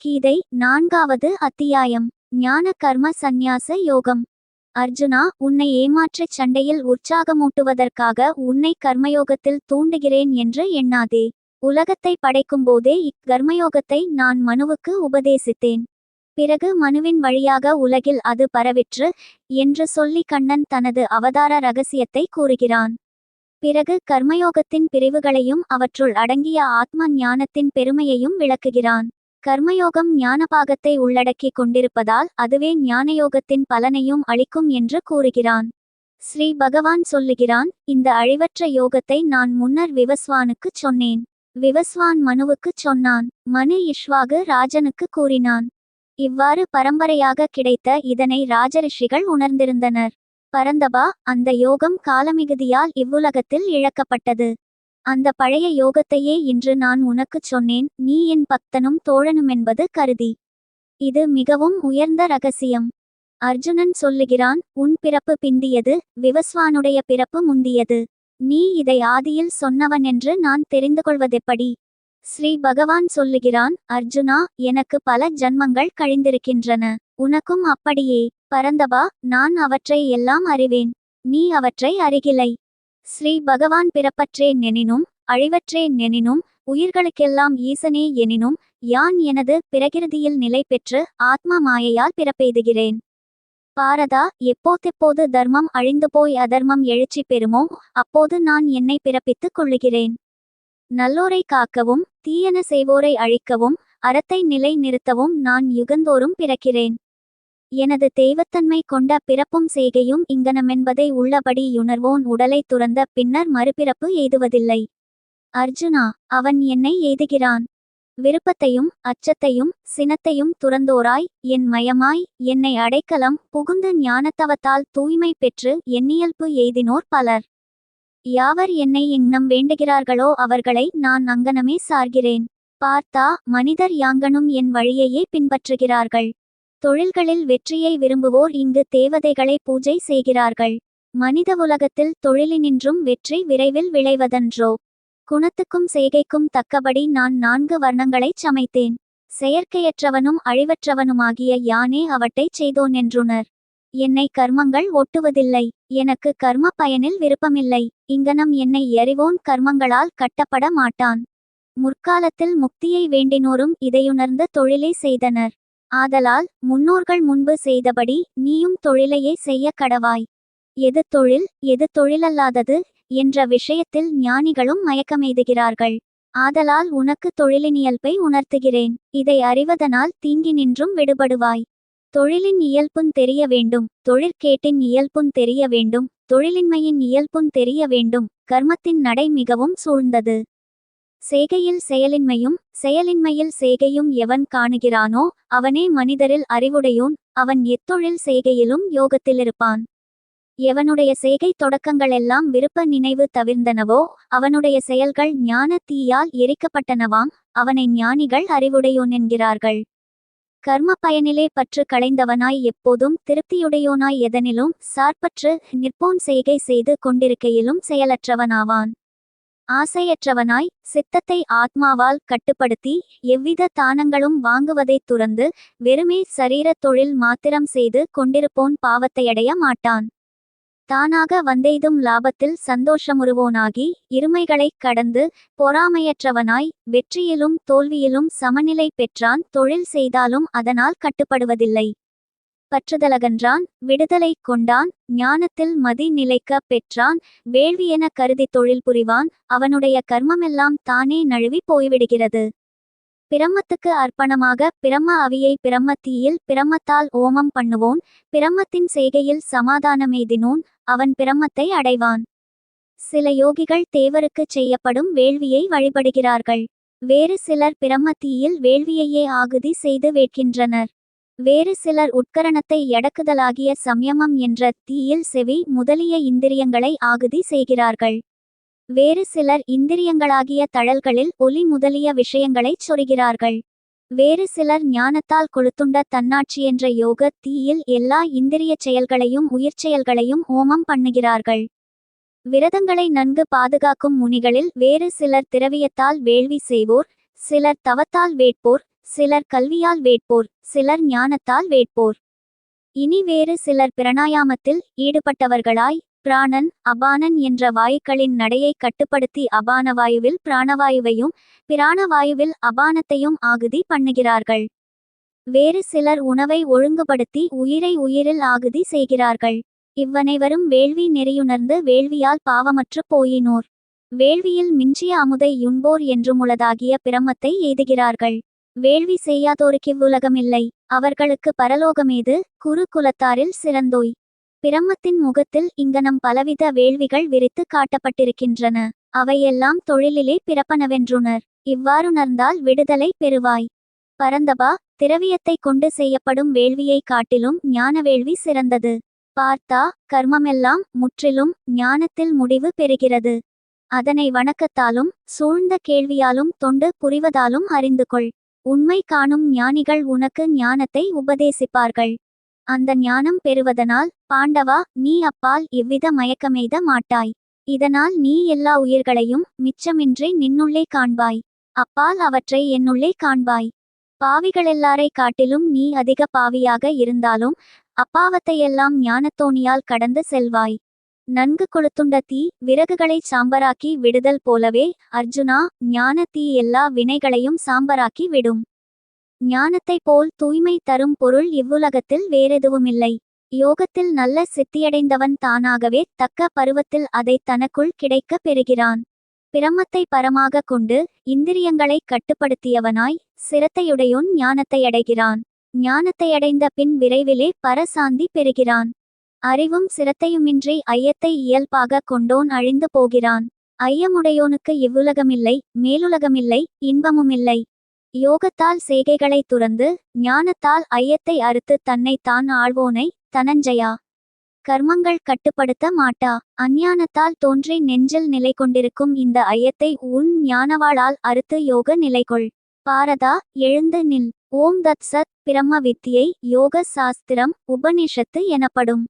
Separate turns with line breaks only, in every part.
கீதை நான்காவது அத்தியாயம். ஞான கர்ம சந்நியாச யோகம். அர்ஜுனா உன்னை ஏமாற்றச் சண்டையில் உற்சாகமூட்டுவதற்காக உன்னை கர்மயோகத்தில் தூண்டுகிறேன் என்று எண்ணாதே. உலகத்தை படைக்கும்போதே இக்கர்மயோகத்தை நான் மனுவுக்கு உபதேசித்தேன். பிறகு மனுவின் வழியாக உலகில் அது பரவிற்று என்று சொல்லி கண்ணன் தனது அவதார ரகசியத்தை கூறுகிறான். பிறகு கர்மயோகத்தின் பிரிவுகளையும் அவற்றுள் அடங்கிய ஆத்ம ஞானத்தின் பெருமையையும் விளக்குகிறான். கர்மயோகம் ஞானபாகத்தை உள்ளடக்கிக் கொண்டிருப்பதால் அதுவே ஞானயோகத்தின் பலனையும் அளிக்கும் என்று கூறுகிறான். ஸ்ரீ பகவான் சொல்லுகிறான் இந்த அழிவற்ற யோகத்தை நான் முன்னர் விவஸ்வானுக்குச் சொன்னேன். விவஸ்வான் மனுவுக்குச் சொன்னான் மனு இஷ்வாகு ராஜனுக்கு கூறினான். இவ்வாறு பரம்பரையாக கிடைத்த இதனை ராஜரிஷிகள் உணர்ந்திருந்தனர். பரந்தபா அந்த யோகம் காலமிகுதியால் இவ்வுலகத்தில் இழக்கப்பட்டது. அந்த பழைய யோகத்தையே இன்று நான் உனக்குச் சொன்னேன் நீ என் பக்தனும் தோழனுமென்பது கருதி. இது மிகவும் உயர்ந்த ரகசியம். அர்ஜுனன் சொல்லுகிறான் உன் பிறப்பு பிந்தியது விவஸ்வானுடைய பிறப்பு முந்தியது. நீ இதை ஆதியில் சொன்னவன் என்று நான் தெரிந்து கொள்வதெப்படி? ஸ்ரீ பகவான் சொல்லுகிறான் அர்ஜுனா எனக்கு பல ஜன்மங்கள் கழிந்திருக்கின்றன. உனக்கும் அப்படியே. பரந்தபா நான் அவற்றை எல்லாம் அறிவேன். நீ அவற்றை அறிகிலை. ஸ்ரீ பகவான் பிறப்பற்றேன் எனினும் அழிவற்றேன் எனினும் உயிர்களுக்கெல்லாம் ஈசனே எனினும் யான் எனது பிரகிருதியில் நிலை பெற்று ஆத்மா மாயையால் பிறப்பெய்துகிறேன். பாரதா எப்போதெப்போது தர்மம் அழிந்து போய் அதர்மம் எழுச்சி பெறுமோ அப்போது நான் என்னை பிறப்பித்துக் கொள்ளுகிறேன். நல்லோரை காக்கவும் தீயன செய்வோரை அழிக்கவும் அறத்தை நிலை நிறுத்தவும் நான் யுகந்தோறும் பிறக்கிறேன். எனது தெய்வத்தன்மை கொண்ட பிறப்பும் செய்கையும் இங்கனமென்பதை உள்ளபடி யுணர்வோன் உடலை துறந்த பின்னர் மறுபிறப்பு எய்துவதில்லை. அர்ஜுனா அவன் என்னை எய்துகிறான். விருப்பத்தையும் அச்சத்தையும் சினத்தையும் துறந்தோராய் என் மயமாய் என்னை அடைக்கலம் புகுந்த ஞானத்தவத்தால் தூய்மை பெற்று எண்ணியல்பு எய்தினோர் பலர். யாவர் என்னை இங்னம் வேண்டுகிறார்களோ அவர்களை நான் அங்கனமே சார்கிறேன். பார்த்தா மனிதர் யாங்கனும் என் வழியையே பின்பற்றுகிறார்கள். தொழில்களில் வெற்றியை விரும்புவோர் இங்கு தேவதைகளை பூஜை செய்கிறார்கள். மனித உலகத்தில் தொழிலினின்றும் வெற்றி விரைவில் விளைவதன்றோ? குணத்துக்கும் செய்கைக்கும் தக்கபடி நான் நான்கு வர்ணங்களைச் சமைத்தேன். செயற்கையற்றவனும் அழிவற்றவனுமாகிய யானே அவற்றைச் செய்தோனென்றுனர் என்னை கர்மங்கள் ஒட்டுவதில்லை. எனக்கு கர்ம பயனில் விருப்பமில்லை. இங்கனம் என்னை எறிவோன் கர்மங்களால் கட்டப்பட மாட்டான். முற்காலத்தில் முக்தியை வேண்டினோரும் இதையுணர்ந்து தொழிலை செய்தனர். ஆதலால் முன்னோர்கள் முன்பு செய்தபடி நீயும் தொழிலையே செய்ய கடவாய். எது தொழில் எது தொழிலல்லாதது என்ற விஷயத்தில் ஞானிகளும் மயக்கமெய்துகிறார்கள் ஆதலால் உனக்கு தொழிலின் உணர்த்துகிறேன். இதை அறிவதனால் தீங்கி நின்றும் விடுபடுவாய். தொழிலின் இயல்பும் தெரிய வேண்டும். தொழிற்கேட்டின் இயல்பும் தெரிய வேண்டும். தொழிலின்மையின் இயல்புன் தெரிய வேண்டும். கர்மத்தின் நடை மிகவும் சூழ்ந்தது. செய்கையில் செயலின்மையும் செயலின்மையில் செய்கையும் எவன் காணுகிறானோ அவனே மனிதரில் அறிவுடையோன் அவன் எத்தொழில் செய்கையிலும் யோகத்திலிருப்பான். எவனுடைய செய்கை தொடக்கங்களெல்லாம் விருப்ப நினைவு தவிர்ந்தனவோ அவனுடைய செயல்கள் ஞான தீயால் எரிக்கப்பட்டனவாம் அவனை ஞானிகள் அறிவுடையோன் என்கிறார்கள். கர்ம பயனிலே பற்று களைந்தவனாய் எப்போதும் திருப்தியுடையோனாய் எதனிலும் சார்பற்று நிற்போன் செய்கை செய்து கொண்டிருக்கையிலும் செயலற்றவனாவான். ஆசையற்றவனாய் சித்தத்தை ஆத்மாவால் கட்டுப்படுத்தி எவ்வித தானங்களும் வாங்குவதைத் துறந்து வெறுமே சரீரத் தொழில் மாத்திரம் செய்து கொண்டிருப்போன் பாவத்தையடைய மாட்டான். தானாக வந்தெய்தும் லாபத்தில் சந்தோஷமுறுவோனாகி இருமைகளைக் கடந்து பொறாமையற்றவனாய் வெற்றியிலும் தோல்வியிலும் சமநிலை பெற்றான் தொழில் செய்தாலும் அதனால் கட்டுப்படுவதில்லை. பற்றுதலகன்றான் விடுதலை கொண்டான் ஞானத்தில் மதி நிலைக்க பெற்றான் வேள்வியென கருதி தொழில் புரிவான் அவனுடைய கர்மமெல்லாம் தானே நழுவி போய்விடுகிறது. பிரம்மத்துக்கு அர்ப்பணமாக பிரம்ம அவியை பிரம்ம தீயில் பிரம்மத்தால் ஓமம் பண்ணுவோன் பிரம்மத்தின் செய்கையில் சமாதானமெய்தினோன் அவன் பிரம்மத்தை அடைவான். சில யோகிகள் தேவருக்கு செய்யப்படும் வேள்வியை வழிபடுகிறார்கள். வேறு சிலர் பிரம்ம தீயில் வேள்வியையே ஆகுதி செய்து வேட்கின்றனர். வேறு சிலர் உட்கரணத்தை எடக்குதலாகிய சம்யமம் என்ற தீயில் செவி முதலிய இந்திரியங்களை ஆகுதி செய்கிறார்கள். வேறு சிலர் இந்திரியங்களாகிய தழல்களில் ஒலி முதலிய விஷயங்களைச் சொருகிறார்கள். வேறு சிலர் ஞானத்தால் கொளுத்துண்ட தன்னாட்சி என்ற யோக தீயில் எல்லா இந்திரிய செயல்களையும் உயிர் செயல்களையும் ஓமம் பண்ணுகிறார்கள். விரதங்களை நன்கு பாதுகாக்கும் முனிகளில் வேறு சிலர் திரவியத்தால் வேள்வி செய்வோர் சிலர் தவத்தால் வேட்போர் சிலர் கல்வியால் வேட்போர் சிலர் ஞானத்தால் வேட்போர். இனி வேறு சிலர் பிரணாயாமத்தில் ஈடுபட்டவர்களாய் பிராணன் அபானன் என்ற வாயுக்களின் நடையை கட்டுப்படுத்தி அபான வாயுவில் பிராணவாயுவையும் பிராணவாயுவில் அபானத்தையும் ஆகுதி பண்ணுகிறார்கள். வேறு சிலர் உணவை ஒழுங்குபடுத்தி உயிரை உயிரில் ஆகுதி செய்கிறார்கள். இவ்வனைவரும் வேள்வி நெறியுணர்ந்து வேள்வியால் பாவமற்று போயினோர். வேள்வியில் மிஞ்சிய அமுதை யுண்போர் என்றுமுளதாகிய பிரமத்தை எய்துகிறார்கள். வேள்வி செய்யாதோருக்கிவ்வுலகமில்லை அவர்களுக்கு பரலோகமேது குரு குலத்தாரில் சிறந்தோய். பிரம்மத்தின் முகத்தில் இங்கனம் பலவித வேள்விகள் விரித்து காட்டப்பட்டிருக்கின்றன. அவையெல்லாம் தொழிலிலே பிறப்பனவென்றுணர். இவ்வாறுணர்ந்தால் விடுதலை பெறுவாய். பரந்தபா திரவியத்தை கொண்டு செய்யப்படும் வேள்வியை காட்டிலும் ஞான வேள்வி சிறந்தது. பார்த்தா கர்மமெல்லாம் முற்றிலும் ஞானத்தில் முடிவு பெறுகிறது. அதனை வணக்கத்தாலும் சூழ்ந்த கேள்வியாலும் தொண்டு புரிவதாலும் அறிந்து கொள் உண்மை காணும் ஞானிகள் உனக்கு ஞானத்தை உபதேசிப்பார்கள். அந்த ஞானம் பெறுவதனால் பாண்டவா நீ அப்பால் இவ்வித மயக்கமெய்த மாட்டாய். இதனால் நீ எல்லா உயிர்களையும் மிச்சமின்றி நின்னுள்ளே காண்பாய். அப்பால் அவற்றை என்னுள்ளே காண்பாய். பாவிகளெல்லாரை காட்டிலும் நீ அதிக பாவியாக இருந்தாலும் அப்பாவத்தையெல்லாம் ஞானத்தோணியால் கடந்து செல்வாய். நன்கு கொளுத்துண்ட தீ விறகுகளைச் சாம்பராக்கி விடுதல் போலவே அர்ஜுனா ஞான தீ எல்லா வினைகளையும் சாம்பராக்கி விடும். ஞானத்தைப் போல் தூய்மை தரும் பொருள் இவ்வுலகத்தில் வேறெதுவுமில்லை. யோகத்தில் நல்ல சித்தியடைந்தவன் தானாகவே தக்க பருவத்தில் அதை தனக்குள் கிடைக்கப் பெறுகிறான். பிரமத்தை பரமாக கொண்டு இந்திரியங்களை கட்டுப்படுத்தியவனாய் சிரத்தையுடையோன் ஞானத்தை அடைகிறான். ஞானத்தை அடைந்த பின் விரைவிலே பரசாந்தி பெறுகிறான். அறிவும் சிரத்தையுமின்றி ஐயத்தை இயல்பாக கொண்டோன் அழிந்து போகிறான். ஐயமுடையோனுக்கு இவ்வுலகமில்லை மேலுலகமில்லை இன்பமுமில்லை. யோகத்தால் சேகைகளை துறந்து ஞானத்தால் ஐயத்தை அறுத்து தன்னை தான் ஆழ்வோனை தனஞ்சயா. கர்மங்கள் கட்டுப்படுத்த மாட்டா. அஞ்ஞானத்தால் தோன்றி நெஞ்சில் நிலை கொண்டிருக்கும் இந்த ஐயத்தை உன் ஞானவாளால் அறுத்து யோக நிலைகொள். பாரதா எழுந்து நில். ஓம் தத் சத் பிரம்ம வித்தியை யோக சாஸ்திரம் உபனிஷத்து எனப்படும்.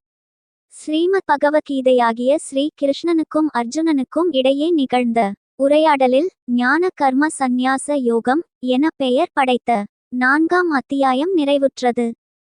ஸ்ரீமத் பகவத்கீதையாகிய ஸ்ரீ கிருஷ்ணனுக்கும் அர்ஜுனனுக்கும் இடையே நிகழ்ந்த உரையாடலில் ஞான கர்ம சந்நியாச யோகம் என பெயர் படைத்த நான்காம் அத்தியாயம் நிறைவுற்றது.